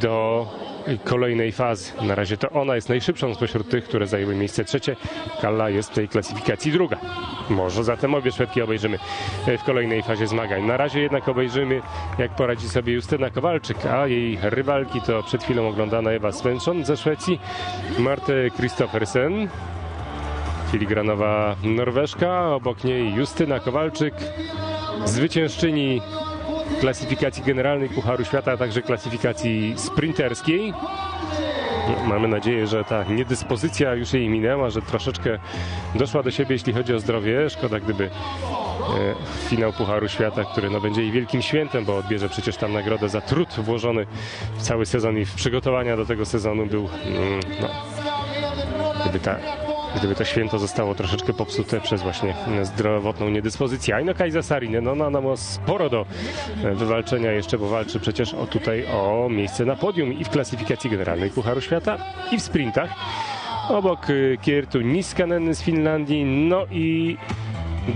do kolejnej fazy. Na razie to ona jest najszybszą spośród tych, które zajęły miejsce trzecie. Kalla jest w tej klasyfikacji druga. Może zatem obie Szwedki obejrzymy w kolejnej fazie zmagań. Na razie jednak obejrzymy, jak poradzi sobie Justyna Kowalczyk, a jej rywalki to przed chwilą oglądana Ewa Svensson ze Szwecji, Marte Kristoffersen, filigranowa Norweżka, obok niej Justyna Kowalczyk, zwyciężczyni klasyfikacji generalnej Pucharu Świata, a także klasyfikacji sprinterskiej. No, mamy nadzieję, że ta niedyspozycja już jej minęła, że troszeczkę doszła do siebie, jeśli chodzi o zdrowie. Szkoda, gdyby e, finał Pucharu Świata, który no, będzie jej wielkim świętem, bo odbierze przecież tam nagrodę za trud włożony w cały sezon i w przygotowania do tego sezonu był, mm, no, gdyby ta gdyby to święto zostało troszeczkę popsute przez właśnie zdrowotną niedyspozycję. Aino Kajza Sarinen, no, ona ma sporo do wywalczenia jeszcze, bo walczy przecież o tutaj o miejsce na podium i w klasyfikacji generalnej Pucharu Świata i w sprintach. Obok y, Kiertu Niskanen z Finlandii, no i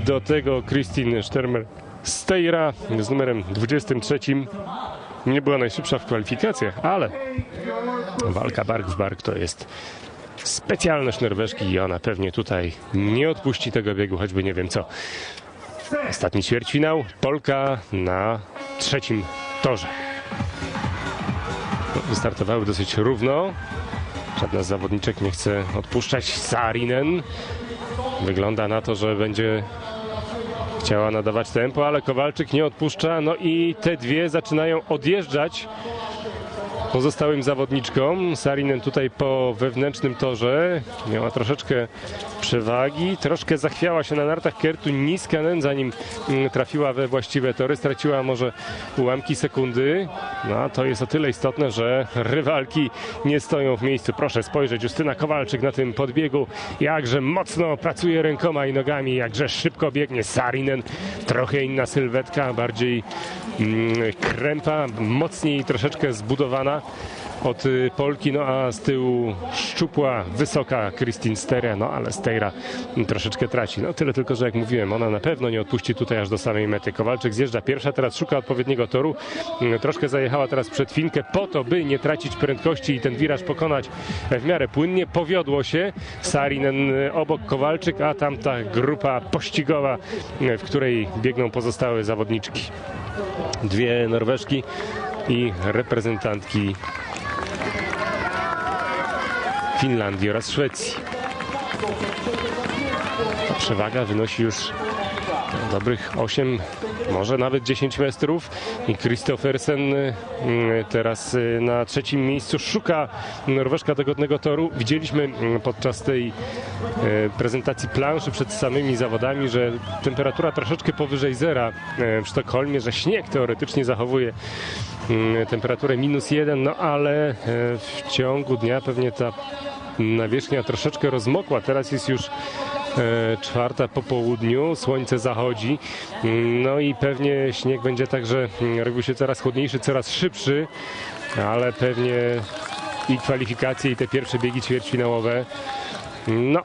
do tego Kristin Stermer Steira z numerem 23. Nie była najszybsza w kwalifikacjach, ale walka bark w bark to jest specjalność Norweżki i ona pewnie tutaj nie odpuści tego biegu, choćby nie wiem co. Ostatni ćwierćfinał, Polka na trzecim torze. Wystartowały dosyć równo. Żadna z zawodniczek nie chce odpuszczać. Sarinen wygląda na to, że będzie chciała nadawać tempo, ale Kowalczyk nie odpuszcza. No i te dwie zaczynają odjeżdżać pozostałym zawodniczkom. Sarinen tutaj po wewnętrznym torze miała troszeczkę przewagi, troszkę zachwiała się na nartach Kertu Niskanen, zanim mm, trafiła we właściwe tory, straciła może ułamki sekundy. No to jest o tyle istotne, że rywalki nie stoją w miejscu. Proszę spojrzeć, Justyna Kowalczyk na tym podbiegu, jakże mocno pracuje rękoma i nogami, jakże szybko biegnie Sarinen. Trochę inna sylwetka, bardziej mm, krępa, mocniej troszeczkę zbudowana od y, Polki, no a z tyłu szczupła, wysoka Christine Steria, no ale Steira troszeczkę traci. No tyle tylko, że jak mówiłem, ona na pewno nie odpuści tutaj aż do samej mety. Kowalczyk zjeżdża pierwsza, teraz szuka odpowiedniego toru. Mm, troszkę zajechała teraz przed Finkę po to, by nie tracić prędkości i ten wiraż pokonać w miarę płynnie. Powiodło się. Sarinen y, obok Kowalczyk, a tamta grupa pościgowa, y, w której biegną pozostałe zawodniczki. Dwie Norweżki i reprezentantki Finlandii oraz Szwecji. Ta przewaga wynosi już dobrych 8, może nawet 10 metrów i Kristoffersen teraz y, na trzecim miejscu szuka Norweszka dogodnego toru. Widzieliśmy podczas tej y, prezentacji planszy przed samymi zawodami, że temperatura troszeczkę powyżej zera y, w Sztokholmie, że śnieg teoretycznie zachowuje temperaturę minus jeden, no ale w ciągu dnia pewnie ta nawierzchnia troszeczkę rozmokła. Teraz jest już czwarta po południu, słońce zachodzi, no i pewnie śnieg będzie także robił się coraz chłodniejszy, coraz szybszy, ale pewnie i kwalifikacje i te pierwsze biegi ćwierćfinałowe no,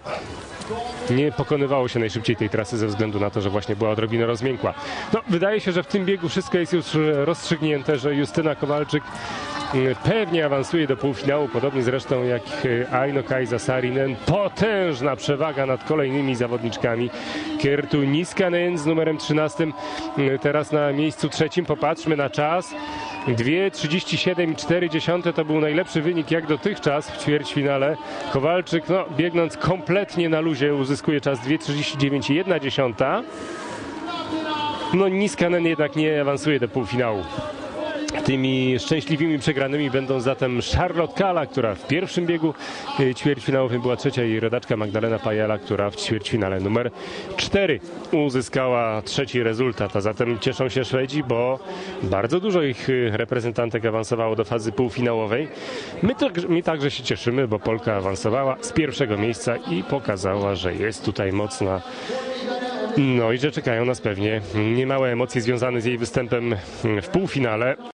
nie pokonywało się najszybciej tej trasy ze względu na to, że właśnie była odrobinę rozmiękła. No, wydaje się, że w tym biegu wszystko jest już rozstrzygnięte, że Justyna Kowalczyk mm, pewnie awansuje do półfinału, podobnie zresztą jak e, Aino Kajza Sarinen. Potężna przewaga nad kolejnymi zawodniczkami. Kertu Niskanen z numerem 13 mm, teraz na miejscu trzecim. Popatrzmy na czas. 2.37,4 to był najlepszy wynik jak dotychczas w ćwierćfinale. Kowalczyk, no, biegnąc kompletnie na luzie, uzyskuje czas 2.39,1. No Niskanen jednak nie awansuje do półfinału. Tymi szczęśliwymi przegranymi będą zatem Charlotte Kala, która w pierwszym biegu y, ćwierćfinałowym była trzecia i rodaczka Magdalena Pajela, która w ćwierćfinale numer 4 uzyskała trzeci rezultat. A zatem cieszą się Szwedzi, bo bardzo dużo ich y, reprezentantek awansowało do fazy półfinałowej. My, to, my także się cieszymy, bo Polka awansowała z pierwszego miejsca i pokazała, że jest tutaj mocna no i że czekają nas pewnie niemałe emocje związane z jej występem w półfinale.